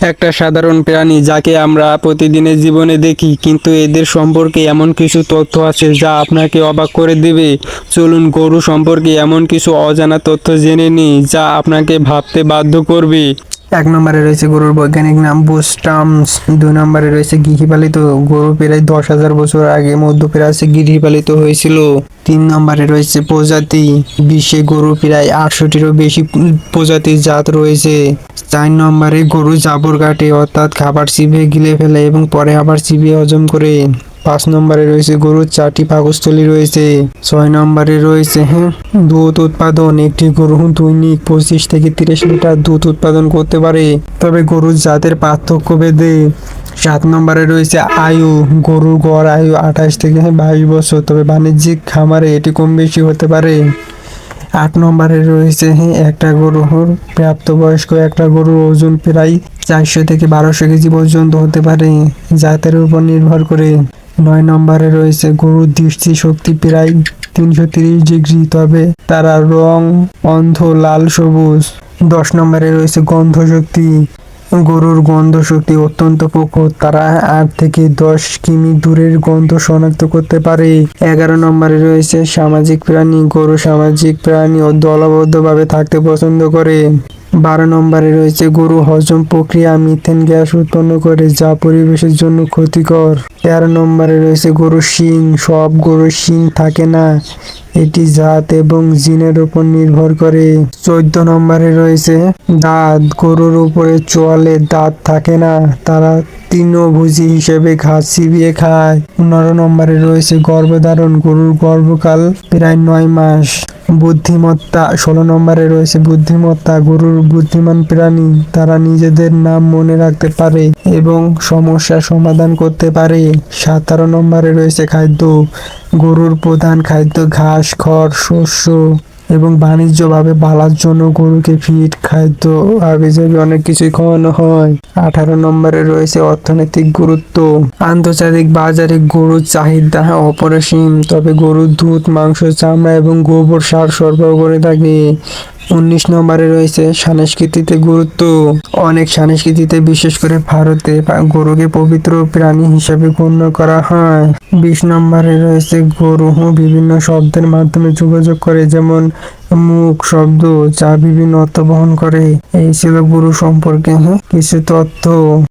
একটা সাধারণ প্রাণী যাকে আমরা প্রতিদিনের জীবনে দেখি, কিন্তু এদের সম্পর্কে এমন কিছু তথ্য আছে যা আপনাকে অবাক করে দেবে। চলুন, গরু সম্পর্কে এমন কিছু অজানা তথ্য জেনে নিই যা আপনাকে ভাবতে বাধ্য করবে। এক নম্বরে রয়েছে গরুর বৈজ্ঞানিক নাম বুস্টামস দুই নম্বরে রয়েছে গৃহপালিত গরু, প্রায় দশ হাজার বছর আগে মধ্য মধ্যপ্রাচ্যে গৃহপালিত হয়েছিল। তিন নম্বরে রয়েছে প্রজাতি, বিশ্বে গরু প্রায় আটশোটিরও বেশি প্রজাতির জাত রয়েছে। চার নম্বরে গরু জাবর কাটে, অর্থাৎ খাবার চিবিয়ে গিলে ফেলে এবং পরে আবার চিবিয়ে হজম করে। পাঁচ নম্বরে রয়েছে গরুর চারটি পাকস্থলী রয়েছে, ছয় নম্বরে রয়েছে হ্যাঁ দুধ উৎপাদন। একটি গরু দৈনিক পঁচিশ থেকে তিরিশ লিটার দুধ উৎপাদন করতে পারে। তবে গরুর জাতের পার্থক্য বেঁধে সাত নম্বরে রয়েছে আয়ু। গরুর গড় আয়ু আঠাশ থেকে বাইশ বছর। তবে বাণিজ্যিক খামারে এটি কম বেশি হতে পারে। আট নম্বরে রয়েছে হ্যাঁ একটা গরুর প্রাপ্তবয়স্ক একটা গরুর ওজন প্রায় চারশো থেকে বারোশো কেজি পর্যন্ত হতে পারে। জাতের উপর নির্ভর করে। নয় নম্বরে রয়েছে গরুর দৃষ্টি শক্তি প্রায় তিনশো তিরিশ ডিগ্রি, তবে তারা রং, অন্ধ, লাল, সবুজ। দশ নম্বরে রয়েছে গন্ধ শক্তি। গরুর গন্ধ শক্তি অত্যন্ত প্রখর। তারা আট থেকে দশ কিমি দূরের গন্ধ শনাক্ত করতে পারে। এগারো নম্বরে রয়েছে সামাজিক প্রাণী। গরু সামাজিক প্রাণী ও দলবদ্ধভাবে থাকতে পছন্দ করে। বারো নম্বরে রয়েছে, গরু হজম প্রক্রিয়া, মিথেন গ্যাস উৎপন্ন করে, যা পরিবেশের জন্য ক্ষতিকর। তেরো নম্বরে রয়েছে গরু শিং, সব গরু শিং থাকে না। এটি জাত এবং জিনের উপর নির্ভর করে। চোদ্দ নম্বরে রয়েছে, দাঁত, গরুর উপরে চোয়ালে দাঁত থাকে না, তারা তৃণভোজী হিসেবে ঘাস চিবিয়ে খায়। পনেরো নম্বরে রয়েছে, গর্ভধারণ গরুর গর্ভকাল প্রায় নয় মাস। বুদ্ধিমত্তা, ষোলো নম্বরে রয়েছে বুদ্ধিমত্তা, গরুর বুদ্ধিমান প্রাণী, তারা নিজেদের নাম মনে রাখতে পারে এবং সমস্যার সমাধান করতে পারে। সতেরো নম্বরে রয়েছে খাদ্য, গরুর প্রধান খাদ্য ঘাস, খড়, শস্য। এবং বাণিজ্যভাবে বালার জন্য গরুকে ফিট খাদ্য, আবিজাবি অনেক কিছুই খাওয়ানো হয়। আঠারো নম্বরে রয়েছে অর্থনৈতিক গুরুত্ব। আন্তর্জাতিক বাজারে গরুর চাহিদা অপরিসীম, তবে গরুর দুধ, মাংস, চামড়া এবং গোবর সার সরবরাহ করে থাকে। উনিশ নম্বরে রয়েছে সংস্কৃতিতে গুরুত্ব। অনেক সাংস্কৃতিতে, বিশেষ করে ভারতে গরুকে পবিত্র প্রাণী হিসাবে গণ্য করা হয়। বিশ নম্বরে রয়েছে গরু বিভিন্ন শব্দের মাধ্যমে যোগাযোগ করে, যেমন মুখ শব্দ, যা বিভিন্ন অর্থ বহন করে। এই ছিল গরু সম্পর্কে কিছু তথ্য।